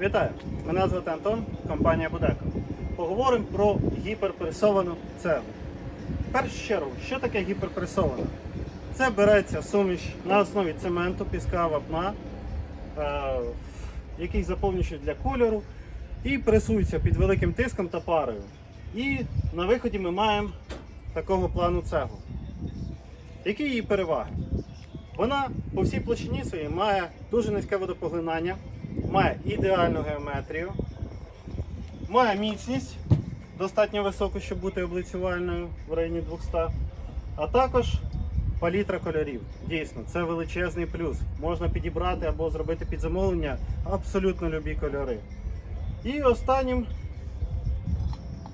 Вітаю! Мене звати Антон, компанія Будеко. Поговоримо про гіперпресовану цеглу. В першу чергу, що таке гіперпресована? Це береться суміш на основі цементу, піска, вапна, е, який заповнюють для кольору, і пресується під великим тиском та парою. І на виході ми маємо такого плану цеглу. Які її переваги? Вона по всій площині своїй має дуже низьке водопоглинання, має ідеальну геометрію, має міцність достатньо високу, щоб бути облицювальною в районі 200, а також палітра кольорів. Дійсно, це величезний плюс. Можна підібрати або зробити під замовлення абсолютно любі кольори. І останнім,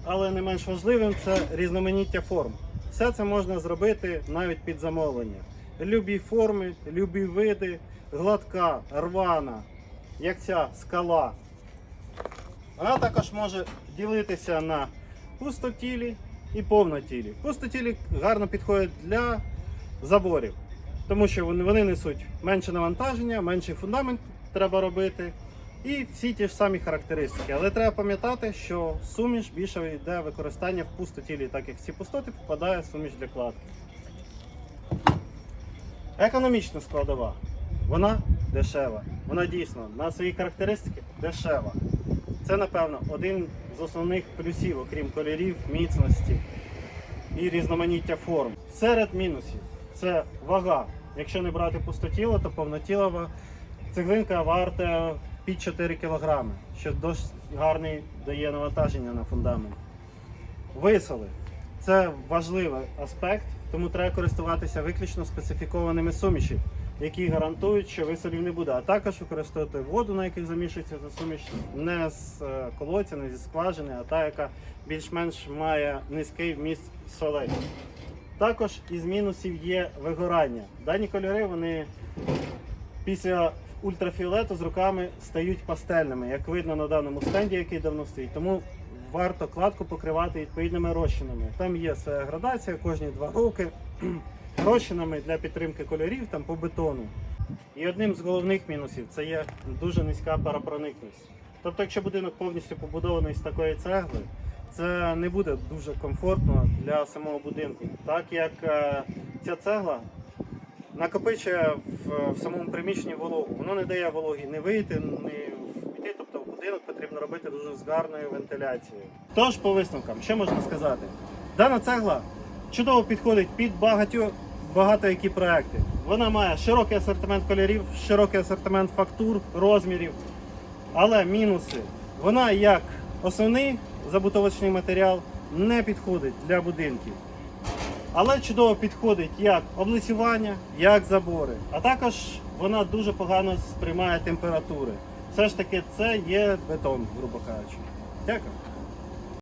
але не менш важливим, це різноманіття форм. Все це можна зробити навіть під замовлення. Любі форми, любі види, гладка, рвана, як ця скала. Вона також може ділитися на пустотілі і повнотілі. Пустотілі гарно підходять для заборів, тому що вони, несуть менше навантаження, менший фундамент треба робити. І всі ті ж самі характеристики. Але треба пам'ятати, що суміш більше йде використання в пустотілі, так як ці пустоти попадає суміш для кладки. Економічна складова. Вона дешева. Вона дійсно на свої характеристики дешева. Це, напевно, один з основних плюсів, окрім кольорів, міцності і різноманіття форм. Серед мінусів це вага. Якщо не брати пустотіло, то повнотілова цеглинка варта під 4 кг, що досить гарний дає навантаження на фундамент. Висоли. Це важливий аспект, тому треба користуватися виключно специфікованими суміші, які гарантують, що висолів не буде. А також використовувати воду, на яких замішується за суміш, не з е, колодця, не зі скважини, а та, яка більш-менш має низький вміст солей. Також із мінусів є вигорання. Дані кольори вони після ультрафіолету з руками стають пастельними, як видно на даному стенді, який давно стоїть. Тому варто кладку покривати відповідними розчинами. Там є своя градація кожні два роки розчинами для підтримки кольорів там по бетону. І одним з головних мінусів це є дуже низька паропроникність. Тобто, якщо будинок повністю побудований з такої цегли, це не буде дуже комфортно для самого будинку, так як е, ця цегла накопичує в, в самому приміщенні вологу. Воно не дає вологі не вийти, не війти. Тобто будинок потрібно робити дуже з гарною вентиляцією. Тож, по висновкам, що можна сказати? Дана цегла чудово підходить під багатьо, багато які проекти. Вона має широкий асортимент кольорів, широкий асортимент фактур, розмірів. Але мінуси. Вона як основний забутовочний матеріал не підходить для будинків. Але чудово підходить як облицювання, як забори. А також вона дуже погано сприймає температури. Все ж таки це є бетон, грубо кажучи. Дякую.